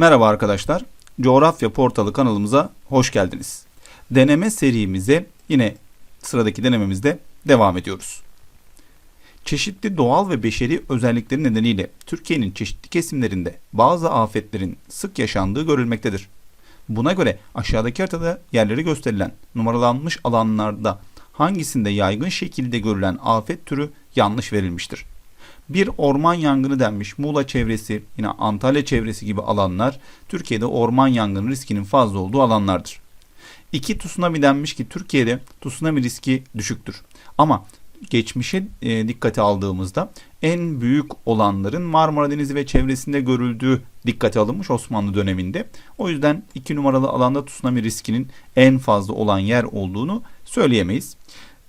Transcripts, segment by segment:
Merhaba arkadaşlar. Coğrafya Portalı kanalımıza hoş geldiniz. Deneme serimize yine sıradaki denememizde devam ediyoruz. Çeşitli doğal ve beşeri özellikleri nedeniyle Türkiye'nin çeşitli kesimlerinde bazı afetlerin sık yaşandığı görülmektedir. Buna göre aşağıdaki haritada yerleri gösterilen numaralanmış alanlarda hangisinde yaygın şekilde görülen afet türü yanlış verilmiştir? Bir orman yangını denmiş. Muğla çevresi, yine Antalya çevresi gibi alanlar Türkiye'de orman yangını riskinin fazla olduğu alanlardır. İki tsunami denmiş ki Türkiye'de tsunami riski düşüktür. Ama geçmişe e, dikkate aldığımızda en büyük olanların Marmara Denizi ve çevresinde görüldüğü dikkate alınmış Osmanlı döneminde. O yüzden iki numaralı alanda tsunami riskinin en fazla olan yer olduğunu söyleyemeyiz.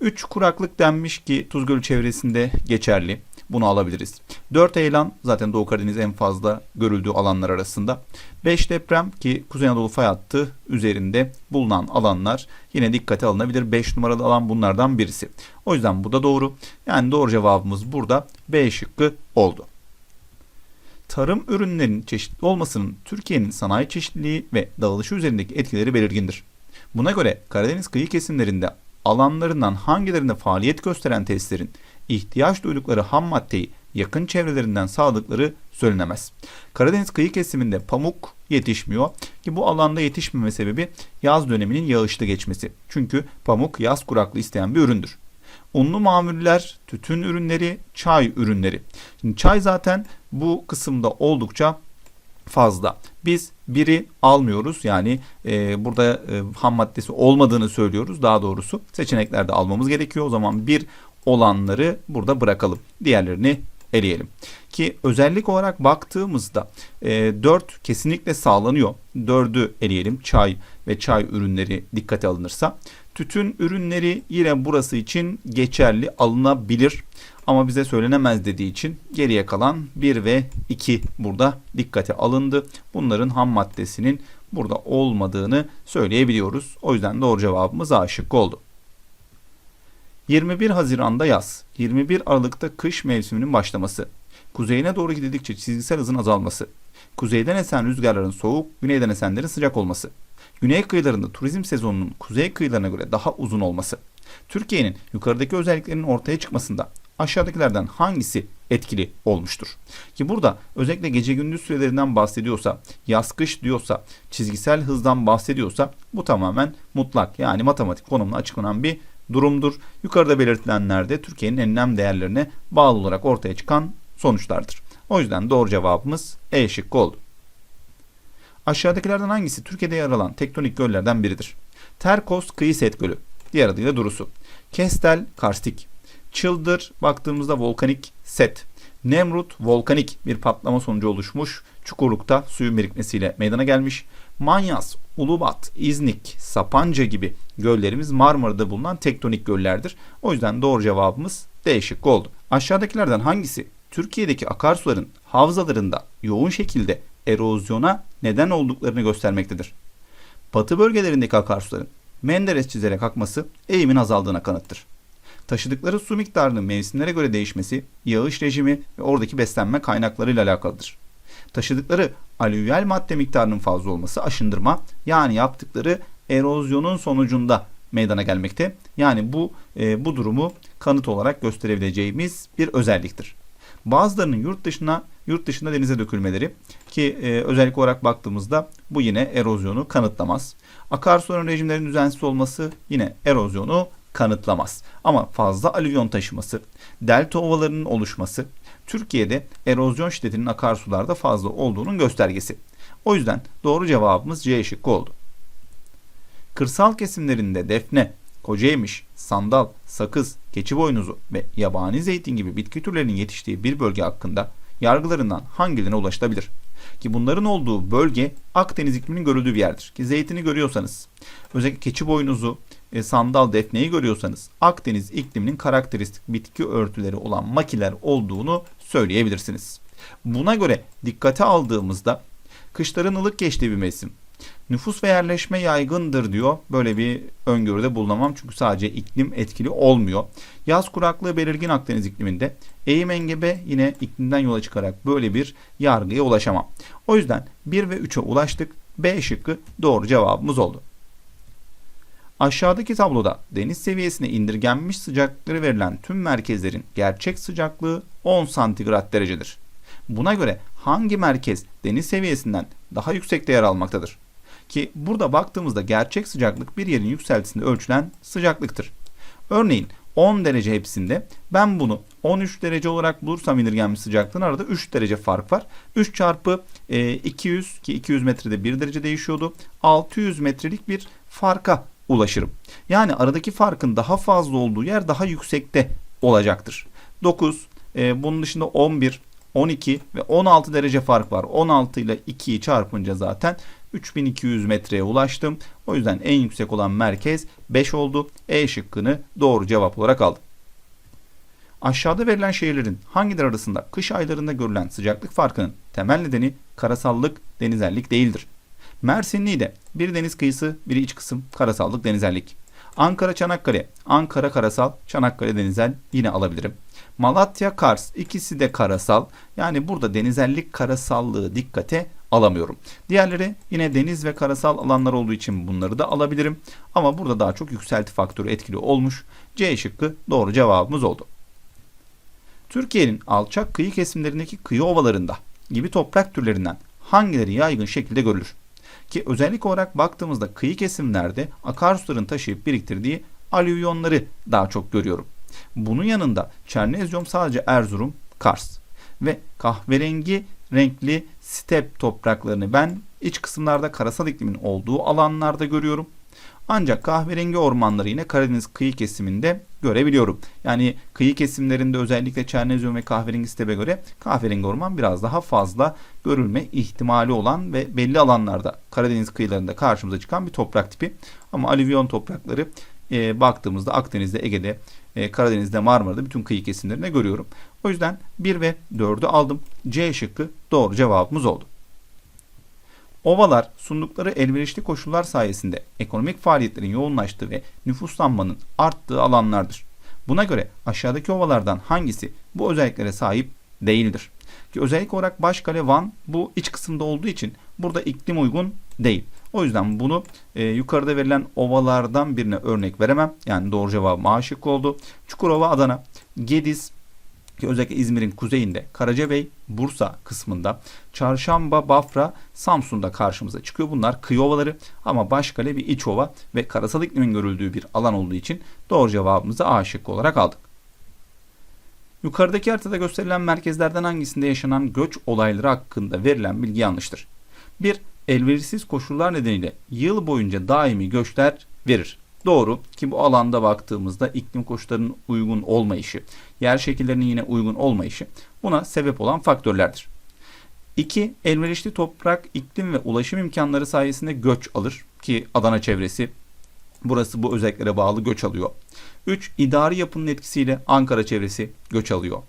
3 kuraklık denmiş ki Tuz Gölü çevresinde geçerli. Bunu alabiliriz. 4 eylem zaten Doğu Karadeniz en fazla görüldüğü alanlar arasında. 5 deprem ki Kuzey Anadolu fay hattı üzerinde bulunan alanlar yine dikkate alınabilir. 5 numaralı alan bunlardan birisi. O yüzden bu da doğru. Yani doğru cevabımız burada B şıkkı oldu. Tarım ürünlerinin çeşitli olmasının Türkiye'nin sanayi çeşitliliği ve dağılışı üzerindeki etkileri belirgindir. Buna göre Karadeniz kıyı kesimlerinde alanlarından hangilerinde faaliyet gösteren tesislerin ihtiyaç duydukları ham maddeyi yakın çevrelerinden sağladıkları söylenemez. Karadeniz kıyı kesiminde pamuk yetişmiyor ki bu alanda yetişmeme sebebi yaz döneminin yağışlı geçmesi. Çünkü pamuk yaz kuraklığı isteyen bir üründür. Unlu mamuller, tütün ürünleri, çay ürünleri. Şimdi çay zaten bu kısımda oldukça fazla. Biz biri almıyoruz yani e, burada e, ham maddesi olmadığını söylüyoruz daha doğrusu seçeneklerde almamız gerekiyor. O zaman bir olanları burada bırakalım. Diğerlerini eleyelim. Ki özellik olarak baktığımızda e, 4 kesinlikle sağlanıyor. 4'ü eleyelim. Çay ve çay ürünleri dikkate alınırsa. Tütün ürünleri yine burası için geçerli alınabilir. Ama bize söylenemez dediği için geriye kalan 1 ve 2 burada dikkate alındı. Bunların ham maddesinin burada olmadığını söyleyebiliyoruz. O yüzden doğru cevabımız A şıkkı oldu. 21 Haziran'da yaz, 21 Aralık'ta kış mevsiminin başlaması, kuzeyine doğru gidildikçe çizgisel hızın azalması, kuzeyden esen rüzgarların soğuk, güneyden esenlerin sıcak olması, güney kıyılarında turizm sezonunun kuzey kıyılarına göre daha uzun olması, Türkiye'nin yukarıdaki özelliklerinin ortaya çıkmasında aşağıdakilerden hangisi etkili olmuştur? Ki burada özellikle gece gündüz sürelerinden bahsediyorsa, yaz kış diyorsa, çizgisel hızdan bahsediyorsa bu tamamen mutlak yani matematik konumuna açıklanan bir durumdur. Yukarıda belirtilenler de Türkiye'nin enlem değerlerine bağlı olarak ortaya çıkan sonuçlardır. O yüzden doğru cevabımız E şıkkı oldu. Aşağıdakilerden hangisi Türkiye'de yer alan tektonik göllerden biridir? Terkos Kıyı Set Gölü, diğer adıyla Durusu. Kestel Karstik. Çıldır baktığımızda volkanik set. Nemrut volkanik bir patlama sonucu oluşmuş çukurlukta suyun birikmesiyle meydana gelmiş. Manyas, Ulubat, İznik, Sapanca gibi göllerimiz Marmara'da bulunan tektonik göllerdir. O yüzden doğru cevabımız D şıkkı oldu. Aşağıdakilerden hangisi Türkiye'deki akarsuların havzalarında yoğun şekilde erozyona neden olduklarını göstermektedir? Batı bölgelerindeki akarsuların Menderes çizerek akması eğimin azaldığına kanıttır. Taşıdıkları su miktarının mevsimlere göre değişmesi, yağış rejimi ve oradaki beslenme kaynaklarıyla alakalıdır. Taşıdıkları alüvyal madde miktarının fazla olması aşındırma yani yaptıkları erozyonun sonucunda meydana gelmekte. Yani bu e, bu durumu kanıt olarak gösterebileceğimiz bir özelliktir. Bazılarının yurt dışına yurt dışında denize dökülmeleri ki e, özellik olarak baktığımızda bu yine erozyonu kanıtlamaz. Akarsuların rejimlerin düzensiz olması yine erozyonu kanıtlamaz. Ama fazla alüvyon taşıması, delta ovalarının oluşması Türkiye'de erozyon şiddetinin akarsularda fazla olduğunun göstergesi. O yüzden doğru cevabımız C şıkkı oldu. Kırsal kesimlerinde defne, kocayemiş, sandal, sakız, keçi boynuzu ve yabani zeytin gibi bitki türlerinin yetiştiği bir bölge hakkında yargılarından hangilerine ulaşılabilir? Ki bunların olduğu bölge Akdeniz ikliminin görüldüğü bir yerdir. Ki zeytini görüyorsanız, özellikle keçi boynuzu, e, sandal defneyi görüyorsanız Akdeniz ikliminin karakteristik bitki örtüleri olan makiler olduğunu söyleyebilirsiniz. Buna göre dikkate aldığımızda kışların ılık geçtiği bir mevsim, Nüfus ve yerleşme yaygındır diyor. Böyle bir öngörüde bulunamam çünkü sadece iklim etkili olmuyor. Yaz kuraklığı belirgin Akdeniz ikliminde. Eğim engebe yine iklimden yola çıkarak böyle bir yargıya ulaşamam. O yüzden 1 ve 3'e ulaştık. B şıkkı doğru cevabımız oldu. Aşağıdaki tabloda deniz seviyesine indirgenmiş sıcaklıkları verilen tüm merkezlerin gerçek sıcaklığı 10 santigrat derecedir. Buna göre hangi merkez deniz seviyesinden daha yüksekte yer almaktadır? Ki burada baktığımızda gerçek sıcaklık bir yerin yükseltisinde ölçülen sıcaklıktır. Örneğin 10 derece hepsinde ben bunu 13 derece olarak bulursam indirgenmiş sıcaklığın arada 3 derece fark var. 3 çarpı e, 200 ki 200 metrede 1 derece değişiyordu. 600 metrelik bir farka ulaşırım. Yani aradaki farkın daha fazla olduğu yer daha yüksekte olacaktır. 9, e, bunun dışında 11, 12 ve 16 derece fark var. 16 ile 2'yi çarpınca zaten 3200 metreye ulaştım. O yüzden en yüksek olan merkez 5 oldu. E şıkkını doğru cevap olarak aldım. Aşağıda verilen şehirlerin hangileri arasında kış aylarında görülen sıcaklık farkının temel nedeni karasallık, denizellik değildir. Mersinli'de bir deniz kıyısı, biri iç kısım, karasallık, denizellik. Ankara, Çanakkale, Ankara karasal, Çanakkale denizel yine alabilirim. Malatya, Kars ikisi de karasal. Yani burada denizellik karasallığı dikkate alamıyorum. Diğerleri yine deniz ve karasal alanlar olduğu için bunları da alabilirim. Ama burada daha çok yükselti faktörü etkili olmuş. C şıkkı doğru cevabımız oldu. Türkiye'nin alçak kıyı kesimlerindeki kıyı ovalarında gibi toprak türlerinden hangileri yaygın şekilde görülür? Ki özellik olarak baktığımızda kıyı kesimlerde akarsuların taşıyıp biriktirdiği alüvyonları daha çok görüyorum. Bunun yanında Çernezyum sadece Erzurum, Kars ve kahverengi renkli step topraklarını ben iç kısımlarda karasal iklimin olduğu alanlarda görüyorum. Ancak kahverengi ormanları yine Karadeniz kıyı kesiminde görebiliyorum. Yani kıyı kesimlerinde özellikle Çernezyum ve kahverengi stepe göre kahverengi orman biraz daha fazla görülme ihtimali olan ve belli alanlarda Karadeniz kıyılarında karşımıza çıkan bir toprak tipi. Ama alüvyon toprakları e, baktığımızda Akdeniz'de, Ege'de, e, Karadeniz'de, Marmara'da bütün kıyı kesimlerinde görüyorum. O yüzden 1 ve 4'ü aldım. C şıkkı doğru cevabımız oldu. Ovalar sundukları elverişli koşullar sayesinde ekonomik faaliyetlerin yoğunlaştığı ve nüfuslanmanın arttığı alanlardır. Buna göre aşağıdaki ovalardan hangisi bu özelliklere sahip değildir? Ki özellik olarak Başkale Van bu iç kısımda olduğu için burada iklim uygun değil. O yüzden bunu e, yukarıda verilen ovalardan birine örnek veremem. Yani doğru cevabım A şıkkı oldu. Çukurova, Adana, Gediz, ki özellikle İzmir'in kuzeyinde Karacabey, Bursa kısmında Çarşamba, Bafra, Samsun'da karşımıza çıkıyor. Bunlar kıyı ovaları ama Başkale bir iç ova ve karasal iklimin görüldüğü bir alan olduğu için doğru cevabımızı A şıkkı olarak aldık. Yukarıdaki haritada gösterilen merkezlerden hangisinde yaşanan göç olayları hakkında verilen bilgi yanlıştır? 1. Elverişsiz koşullar nedeniyle yıl boyunca daimi göçler verir. Doğru ki bu alanda baktığımızda iklim koşullarının uygun olmayışı, yer şekillerinin yine uygun olmayışı buna sebep olan faktörlerdir. 2. Elverişli toprak, iklim ve ulaşım imkanları sayesinde göç alır ki Adana çevresi burası bu özelliklere bağlı göç alıyor. 3. İdari yapının etkisiyle Ankara çevresi göç alıyor.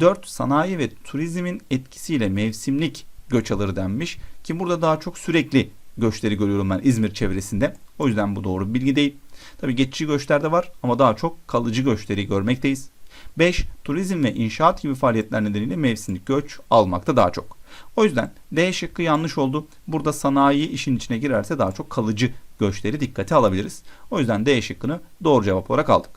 4. Sanayi ve turizmin etkisiyle mevsimlik göç alır denmiş ki burada daha çok sürekli göçleri görüyorum ben İzmir çevresinde. O yüzden bu doğru bir bilgi değil. Tabi geçici göçler de var ama daha çok kalıcı göçleri görmekteyiz. 5. Turizm ve inşaat gibi faaliyetler nedeniyle mevsimlik göç almakta daha çok. O yüzden D şıkkı yanlış oldu. Burada sanayi işin içine girerse daha çok kalıcı göçleri dikkate alabiliriz. O yüzden D şıkkını doğru cevap olarak aldık.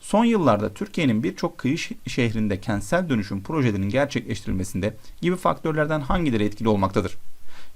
Son yıllarda Türkiye'nin birçok kıyı şehrinde kentsel dönüşüm projelerinin gerçekleştirilmesinde gibi faktörlerden hangileri etkili olmaktadır?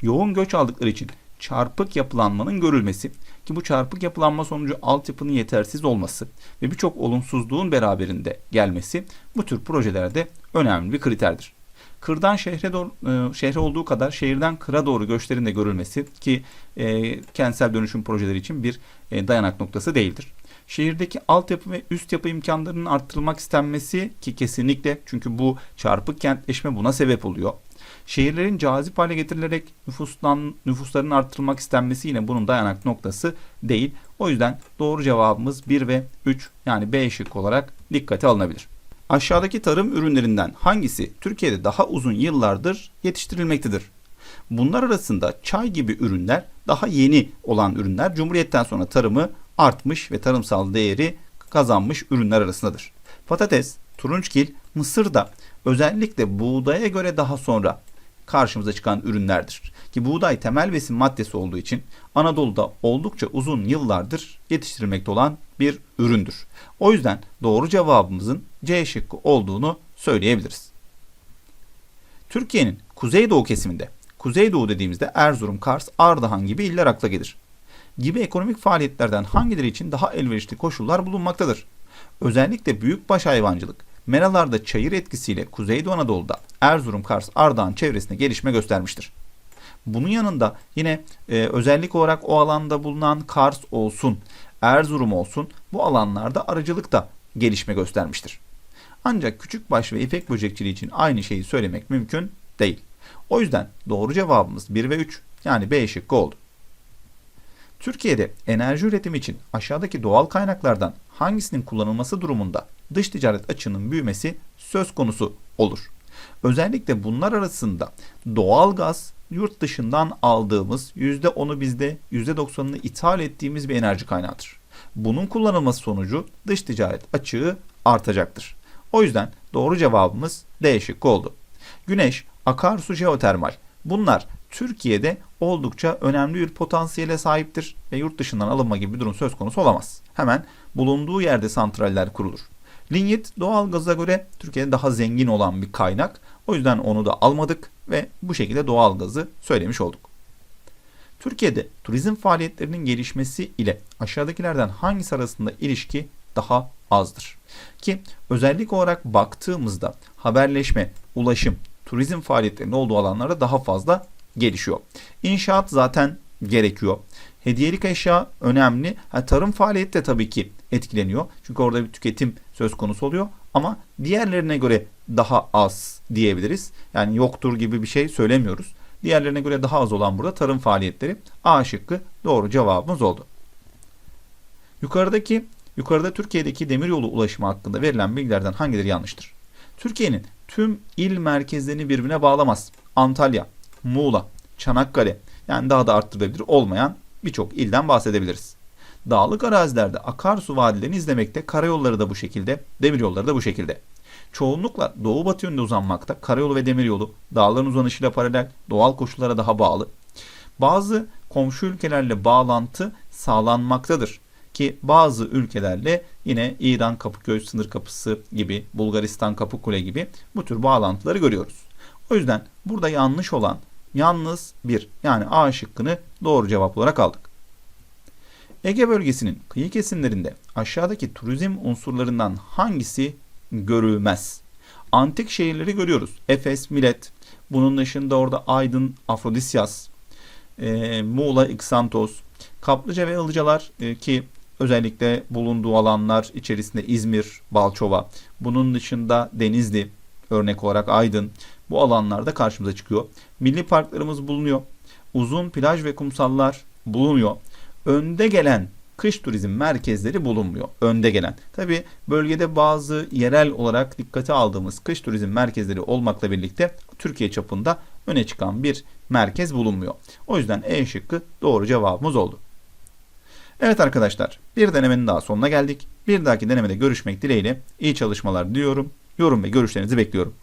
Yoğun göç aldıkları için çarpık yapılanmanın görülmesi ki bu çarpık yapılanma sonucu altyapının yetersiz olması ve birçok olumsuzluğun beraberinde gelmesi bu tür projelerde önemli bir kriterdir. Kırdan şehre doğru, e, şehre olduğu kadar şehirden kıra doğru göçlerin de görülmesi ki e, kentsel dönüşüm projeleri için bir e, dayanak noktası değildir. Şehirdeki altyapı ve üst yapı imkanlarının arttırılmak istenmesi ki kesinlikle çünkü bu çarpık kentleşme buna sebep oluyor. Şehirlerin cazip hale getirilerek nüfuslan, nüfusların arttırılmak istenmesi yine bunun dayanak noktası değil. O yüzden doğru cevabımız 1 ve 3 yani B şık olarak dikkate alınabilir. Aşağıdaki tarım ürünlerinden hangisi Türkiye'de daha uzun yıllardır yetiştirilmektedir? Bunlar arasında çay gibi ürünler daha yeni olan ürünler Cumhuriyet'ten sonra tarımı artmış ve tarımsal değeri kazanmış ürünler arasındadır. Patates, turunçgil, mısır da özellikle buğdaya göre daha sonra karşımıza çıkan ürünlerdir. Ki buğday temel besin maddesi olduğu için Anadolu'da oldukça uzun yıllardır yetiştirilmekte olan bir üründür. O yüzden doğru cevabımızın C şıkkı olduğunu söyleyebiliriz. Türkiye'nin kuzeydoğu kesiminde, kuzeydoğu dediğimizde Erzurum, Kars, Ardahan gibi iller akla gelir. Gibi ekonomik faaliyetlerden hangileri için daha elverişli koşullar bulunmaktadır? Özellikle büyükbaş hayvancılık, meralarda çayır etkisiyle Kuzeydoğu Anadolu'da Erzurum, Kars, Ardahan çevresinde gelişme göstermiştir. Bunun yanında yine e, özellik olarak o alanda bulunan Kars olsun, Erzurum olsun bu alanlarda arıcılık da gelişme göstermiştir. Ancak küçükbaş ve ipek böcekçiliği için aynı şeyi söylemek mümkün değil. O yüzden doğru cevabımız 1 ve 3 yani B şıkkı oldu. Türkiye'de enerji üretimi için aşağıdaki doğal kaynaklardan hangisinin kullanılması durumunda dış ticaret açığının büyümesi söz konusu olur. Özellikle bunlar arasında doğal gaz yurt dışından aldığımız %10'u bizde %90'ını ithal ettiğimiz bir enerji kaynağıdır. Bunun kullanılması sonucu dış ticaret açığı artacaktır. O yüzden doğru cevabımız D şıkkı oldu. Güneş, akarsu jeotermal. Bunlar Türkiye'de oldukça önemli bir potansiyele sahiptir ve yurt dışından alınma gibi bir durum söz konusu olamaz. Hemen bulunduğu yerde santraller kurulur. Linyit doğal gaza göre Türkiye'de daha zengin olan bir kaynak. O yüzden onu da almadık ve bu şekilde doğal gazı söylemiş olduk. Türkiye'de turizm faaliyetlerinin gelişmesi ile aşağıdakilerden hangisi arasında ilişki daha azdır? Ki özellik olarak baktığımızda haberleşme, ulaşım, turizm faaliyetlerinin olduğu alanlarda daha fazla gelişiyor. İnşaat zaten gerekiyor. Hediyelik eşya önemli. Ha, tarım faaliyeti de tabii ki etkileniyor. Çünkü orada bir tüketim söz konusu oluyor. Ama diğerlerine göre daha az diyebiliriz. Yani yoktur gibi bir şey söylemiyoruz. Diğerlerine göre daha az olan burada tarım faaliyetleri. A şıkkı doğru cevabımız oldu. Yukarıdaki yukarıda Türkiye'deki demiryolu ulaşımı hakkında verilen bilgilerden hangileri yanlıştır? Türkiye'nin tüm il merkezlerini birbirine bağlamaz. Antalya, Muğla, Çanakkale yani daha da arttırılabilir olmayan birçok ilden bahsedebiliriz. Dağlık arazilerde akarsu vadilerini izlemekte, karayolları da bu şekilde, demiryolları da bu şekilde. Çoğunlukla doğu batı yönünde uzanmakta, karayolu ve demiryolu dağların uzanışıyla paralel, doğal koşullara daha bağlı. Bazı komşu ülkelerle bağlantı sağlanmaktadır ki bazı ülkelerle yine İran Kapıköy sınır kapısı gibi, Bulgaristan Kapıkule gibi bu tür bağlantıları görüyoruz. O yüzden burada yanlış olan yalnız bir yani A şıkkını doğru cevap olarak aldık. Ege bölgesinin kıyı kesimlerinde aşağıdaki turizm unsurlarından hangisi görülmez? Antik şehirleri görüyoruz. Efes, Milet. Bunun dışında orada Aydın, Afrodisyas, e, Muğla, Iksantos, Kaplıca ve Ilıcalar e, ki özellikle bulunduğu alanlar içerisinde İzmir, Balçova. Bunun dışında Denizli, örnek olarak Aydın. Bu alanlarda karşımıza çıkıyor. Milli parklarımız bulunuyor. Uzun plaj ve kumsallar bulunuyor. Önde gelen kış turizm merkezleri bulunmuyor. Önde gelen. Tabi bölgede bazı yerel olarak dikkate aldığımız kış turizm merkezleri olmakla birlikte Türkiye çapında öne çıkan bir merkez bulunmuyor. O yüzden E şıkkı doğru cevabımız oldu. Evet arkadaşlar bir denemenin daha sonuna geldik. Bir dahaki denemede görüşmek dileğiyle iyi çalışmalar diliyorum. Yorum ve görüşlerinizi bekliyorum.